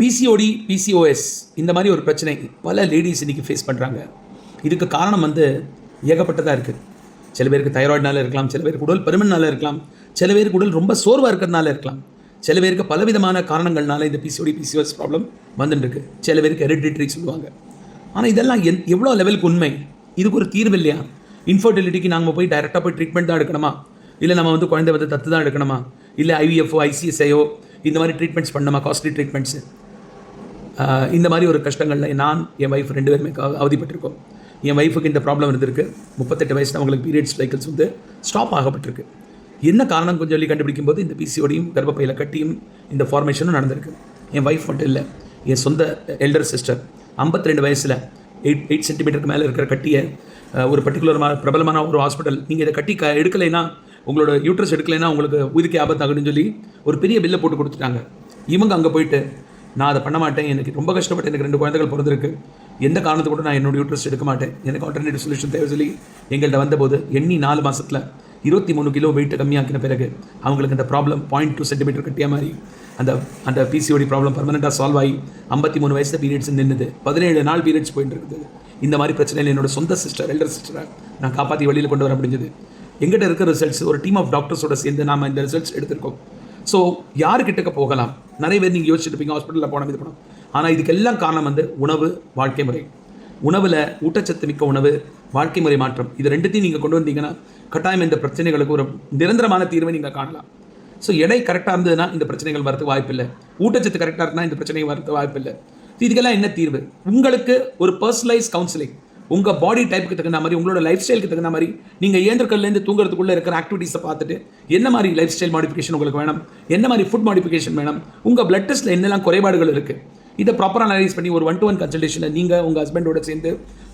PCOD PCOS இந்த மாதிரி ஒரு பிரச்சனை பல லேடிஸ் இன்றைக்கி ஃபேஸ் பண்ணுறாங்க இதுக்கு காரணம் வந்து ஏகப்பட்டதாக இருக்குது சில பேருக்கு தைராய்டுனால இருக்கலாம் சில பேருக்கு உடல் பருமனால இருக்கலாம் சில பேருக்கு உடல் ரொம்ப சோர்வாக இருக்கிறதுனால இருக்கலாம். சில பேருக்கு பலவிதமான காரணங்கள்னால இந்த பிசிஓடி பிசிஓஎஸ் ப்ராப்ளம் வந்துட்டுருக்கு. சில பேருக்கு ஹெரிடிட்ரி சொல்லுவாங்க. ஆனால் இதெல்லாம் என் எவ்வளோ லெவலுக்கு உண்மை? இதுக்கு ஒரு தீர்வு இல்லையா? இன்ஃபர்டிலிட்டிக்கு நாங்கள் போய் டைரெக்டாக போய் ட்ரீட்மெண்ட் தான் எடுக்கணுமா? இல்லை நம்ம வந்து குழந்தை வந்து தத்து தான் எடுக்கணுமா? இல்லை ஐவிஎஃப்ஓ ஐசிஎஸ்ஐஓ இந்த மாதிரி ட்ரீட்மெண்ட்ஸ் பண்ணணுமா? காஸ்ட்லி ட்ரீட்மெண்ட்ஸு இந்த மாதிரி ஒரு கஷ்டங்களில் நான் என் ஒய்ஃப் ரெண்டு பேருமே க- அவதிப்பட்டிருக்கோம். என் ஒய்ஃபுக்கு இந்த ப்ராப்ளம் இருந்திருக்கு. முப்பத்தெட்டு வயசில் அவங்களுக்கு பீரியட்ஸ் சைக்கிள்ஸ் வந்து ஸ்டாப் ஆகப்பட்டிருக்கு. என்ன காரணம் கொஞ்சம் சொல்லி கண்டுபிடிக்கும் போது இந்த பிசிஓடியும் கர்ப்பப்பையில் கட்டியும் இந்த ஃபார்மேஷனும் நடந்திருக்கு. என் ஒய்ஃப் மட்டும் இல்லை என் சொந்த எல்டர் சிஸ்டர் 52 ரெண்டு வயசில் எயிட் எயிட் சென்டிமீட்டருக்கு மேலே இருக்கிற கட்டியை ஒரு பர்டிகுலர் பிரபலமான ஒரு ஹாஸ்பிட்டல் நீங்கள் இதை கட்டி க எடுக்கலைன்னா உங்களோட யூட்ரஸ் எடுக்கலைன்னா உங்களுக்கு உயிருக்கு ஆபத்தாகணும்னு சொல்லி ஒரு பெரிய பில்லை போட்டு கொடுத்துட்டாங்க. இவங்க அங்கே போயிட்டு நான் அதை பண்ண மாட்டேன். எனக்கு ரொம்ப கஷ்டப்பட்டு எனக்கு ரெண்டு குழந்தைகள் பிறந்திருக்கு. எந்த காரணத்தை கூட நான் என்னுடைய யூட்ரஸ் எடுக்க மாட்டேன். எனக்கு ஆல்டர்னேட்டிவ் சொல்யூஷன் தேவை சொல்லி எங்கள்கிட்ட வந்தபோது எண்ணி நாலு மாதத்தில் இருபத்தி மூணு கிலோ வெயிட் கம்மியாக்கின பிறகு அவங்களுக்கு அந்த ப்ராப்ளம் பாயிண்ட் டூ சென்டிமீட்டர் கட்டிய மாதிரி அந்த அந்த பிசிஓடி ப்ராப்ளம் பர்மனெண்ட்டாக சால்வ் ஆகி ஐம்பத்தி மூணு வயசில் பீரியட்ஸ் நின்றுது பதினேழு நாள் பீரியட்ஸ் போயிட்டு இருக்குது. இந்த மாதிரி பிரச்சனையில் என்னோட சொந்த சிஸ்டர் எல்டர் சிஸ்டரை நான் காப்பாற்றி வெளியில் கொண்டு வர முடிஞ்சது. எங்கிட்ட இருக்க ரிசல்ட்ஸ் ஒரு டீம் ஆஃப் டாக்டர்ஸோட சேர்ந்து நாம் இந்த ரிசல்ட்ஸ் எடுத்திருக்கோம். ஸோ யாருக்கிட்டக்க போகலாம்? நிறைய பேர் நீங்கள் யோசிச்சுருப்பீங்க ஹாஸ்பிட்டலில் போனோம் இது போனோம் ஆனால் இதுக்கெல்லாம் காரணம் வந்து உணவு வாழ்க்கை முறை. உணவில் ஊட்டச்சத்து மிக்க உணவு வாழ்க்கை முறை மாற்றம். இது ரெண்டுத்தையும் நீங்கள் கொண்டு வந்தீங்கன்னா கட்டாயம் இந்த பிரச்சனைகளுக்கு ஒரு நிரந்தரமான தீர்வை நீங்கள் காணலாம். ஸோ எடை கரெக்டாக இருந்ததுன்னா இந்த பிரச்சனைகள் வரதுக்கு வாய்ப்பில்லை ஊட்டச்சத்து கரெக்டாக இருந்தால் இந்த பிரச்சனைகள் வரதுக்கு வாய்ப்பில்லை இதுக்கெல்லாம் என்ன தீர்வு? உங்களுக்கு ஒரு பர்சனலைஸ் கவுன்சிலிங் உங்கள் பாடி டைப்புக்கு தகுந்த மாதிரி உங்களோட லைஃப் ஸ்டைலுக்கு தகுந்த மாதிரி நீங்கள் ஏந்திரக்கல்லேருந்து தூங்குறதுக்குள்ளே இருக்கிற ஆக்டிவிட்டீஸை பார்த்துட்டு என்ன மாதிரி லைஃப் ஸ்டைல் மாடிஃபிகேஷன் உங்களுக்கு வேணும்? என்ன மாதிரி ஃபுட் மாடிஃபிகேஷன் வேணும்? உங்கள் பிளட் டெஸ்ட்டில் என்னெல்லாம் குறைபாடுகள் இருக்குது இதை ப்ராப்பராக அனலைஸ் பண்ணி ஒரு ஒன் டு ஒன் கன்சல்டேஷனில் நீங்கள் உங்கள் ஹஸ்பண்டோட சேர்ந்து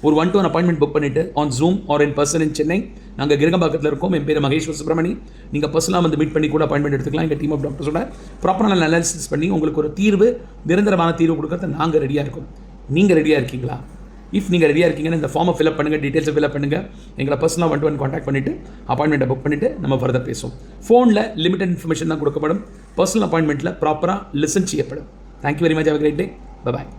ஒரு one to one appointment book பண்ணிவிட்டு on Zoom or in person in Chennai நாங்கள் கிரகம்பாக்கத்தில் இருக்கோம். என் பேர் மகேஸ்வர் சுப்ரமணி நீங்கள் பர்சனலாக வந்து மீட் பண்ணி கூட அப்பாயின்மெண்ட் எடுத்துக்கலாம். எங்கள் டீம் ஆஃப் டாக்டர்ஸோட ப்ராப்பரான அனாலிசிஸ் பண்ணி உங்களுக்கு ஒரு தீர்வு நிரந்தரமான தீர்வு கொடுக்கறது நாங்கள் ரெடியாக இருக்கோம். நீங்கள் ரெடியாக இருக்கீங்களா? இஃப் நீங்கள் ரெடியாக இருக்கீங்கன்னா இந்த ஃபார்மை ஃபில்அப் பண்ணுங்கள் டீட்டெயில்ஸை ஃபில்அப் பண்ணுங்கள் எங்களை பர்சனலாக ஒன் டு ஒன் காண்டாக்ட் பண்ணிவிட்டு அப்பாயின்மெண்ட்டை புக் பண்ணிவிட்டு நம்ம ஃபர்தர் பேசுவோம். ஃபோனில் லிமிடெட் இன்ஃபர்மேஷன் தான் கொடுக்கப்படும். பர்சனல் அப்பாயின்மெண்ட்டில் ப்ராப்பராக லிசன் செய்யப்படும். Thank you very much have great day bye